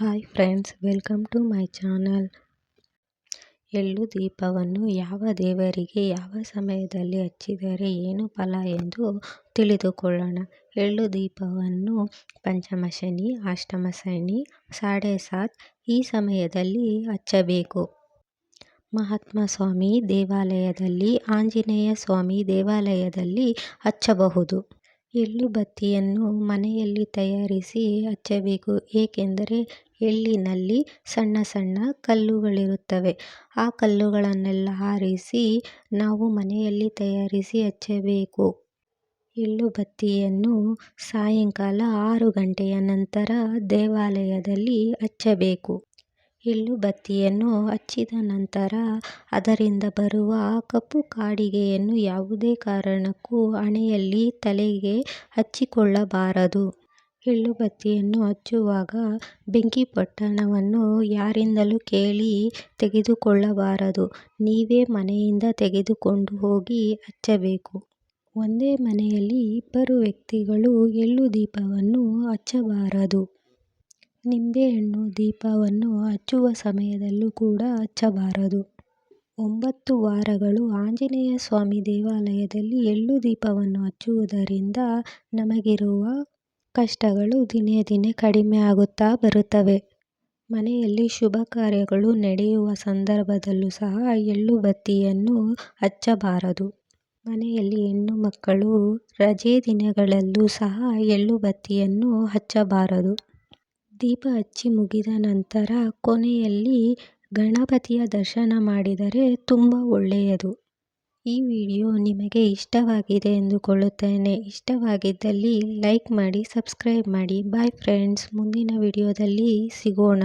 Hi friends, welcome to my channel. ಎಳ್ಳು ದೀಪವನ್ನು ಯಾವ ದೇವರಿಗೆ ಯಾವ ಸಮಯದಲ್ಲಿ ಹಚ್ಚಿದರೆ ಏನು ಫಲ ಎಂದು ತಿಳಿದುಕೊಳ್ಳೋಣ. ಎಳ್ಳು ದೀಪವನ್ನು ಪಂಚಮ ಶನಿ, ಅಷ್ಟಮ ಶನಿ, ಸಾಡೆ ಸಾತ್ ಈ ಸಮಯದಲ್ಲಿ ಹಚ್ಚಬೇಕು. ಮಹಾತ್ಮ ಸ್ವಾಮಿ ದೇವಾಲಯದಲ್ಲಿ, ಆಂಜನೇಯ ಸ್ವಾಮಿ ದೇವಾಲಯದಲ್ಲಿ ಹಚ್ಚಬಹುದು. ಎಳ್ಳು ಬತ್ತಿಯನ್ನು ಮನೆಯಲ್ಲಿ ತಯಾರಿಸಿ ಹಚ್ಚಬೇಕು. ಏಕೆಂದರೆ ಎಳ್ಳಿನಲ್ಲಿ ಸಣ್ಣ ಸಣ್ಣ ಕಲ್ಲುಗಳಿರುತ್ತವೆ. ಆ ಕಲ್ಲುಗಳನ್ನೆಲ್ಲ ಆರಿಸಿ ನಾವು ಮನೆಯಲ್ಲಿ ತಯಾರಿಸಿ ಹಚ್ಚಬೇಕು. ಎಳ್ಳು ಬತ್ತಿಯನ್ನು ಸಾಯಂಕಾಲ ಆರು ಗಂಟೆಯ ನಂತರ ದೇವಾಲಯದಲ್ಲಿ ಹಚ್ಚಬೇಕು. ಎಳ್ಳು ಬತ್ತಿಯನ್ನು ಹಚ್ಚಿದ ನಂತರ ಅದರಿಂದ ಬರುವ ಕಪ್ಪು ಕಾಡಿಗೆಯನ್ನು ಯಾವುದೇ ಕಾರಣಕ್ಕೂ ಹಣೆಯಲ್ಲಿ ತಲೆಗೆ ಹಚ್ಚಿಕೊಳ್ಳಬಾರದು. ಎಳ್ಳು ಬತ್ತಿಯನ್ನು ಹಚ್ಚುವಾಗ ಬೆಂಕಿ ಪೊಟ್ಟಣವನ್ನು ಯಾರಿಂದಲೂ ಕೇಳಿ ತೆಗೆದುಕೊಳ್ಳಬಾರದು. ನೀವೇ ಮನೆಯಿಂದ ತೆಗೆದುಕೊಂಡು ಹೋಗಿ ಹಚ್ಚಬೇಕು. ಒಂದೇ ಮನೆಯಲ್ಲಿ ಇಬ್ಬರು ವ್ಯಕ್ತಿಗಳು ಎಳ್ಳು ದೀಪವನ್ನು ಹಚ್ಚಬಾರದು. ನಿಂಬೆಹಣ್ಣು ದೀಪವನ್ನು ಹಚ್ಚುವ ಸಮಯದಲ್ಲೂ ಕೂಡ ಹಚ್ಚಬಾರದು. ಒಂಬತ್ತು ವಾರಗಳು ಆಂಜನೇಯ ಸ್ವಾಮಿ ದೇವಾಲಯದಲ್ಲಿ ಎಳ್ಳು ದೀಪವನ್ನು ಹಚ್ಚುವುದರಿಂದ ನಮಗಿರುವ ಕಷ್ಟಗಳು ದಿನೇ ದಿನೇ ಕಡಿಮೆ ಆಗುತ್ತಾ ಬರುತ್ತವೆ. ಮನೆಯಲ್ಲಿ ಶುಭ ಕಾರ್ಯಗಳು ನಡೆಯುವ ಸಂದರ್ಭದಲ್ಲೂ ಸಹ ಎಳ್ಳು ಬತ್ತಿಯನ್ನು ಹಚ್ಚಬಾರದು. ಮನೆಯಲ್ಲಿ ಹೆಣ್ಣು ಮಕ್ಕಳು ರಜೆ ದಿನಗಳಲ್ಲೂ ಸಹ ಎಳ್ಳು ಬತ್ತಿಯನ್ನು ಹಚ್ಚಬಾರದು. ದೀಪ ಹಚ್ಚಿ ಮುಗಿದ ನಂತರ ಕೊನೆಯಲ್ಲಿ ಗಣಪತಿಯ ದರ್ಶನ ಮಾಡಿದರೆ ತುಂಬ ಒಳ್ಳೆಯದು. ಈ ವಿಡಿಯೋ ನಿಮಗೆ ಇಷ್ಟವಾಗಿದೆ ಎಂದುಕೊಳ್ಳುತ್ತೇನೆ. ಇಷ್ಟವಾಗಿದ್ದಲ್ಲಿ ಲೈಕ್ ಮಾಡಿ, ಸಬ್ಸ್ಕ್ರೈಬ್ ಮಾಡಿ. ಬಾಯ್ ಫ್ರೆಂಡ್ಸ್, ಮುಂದಿನ ವಿಡಿಯೋದಲ್ಲಿ ಸಿಗೋಣ.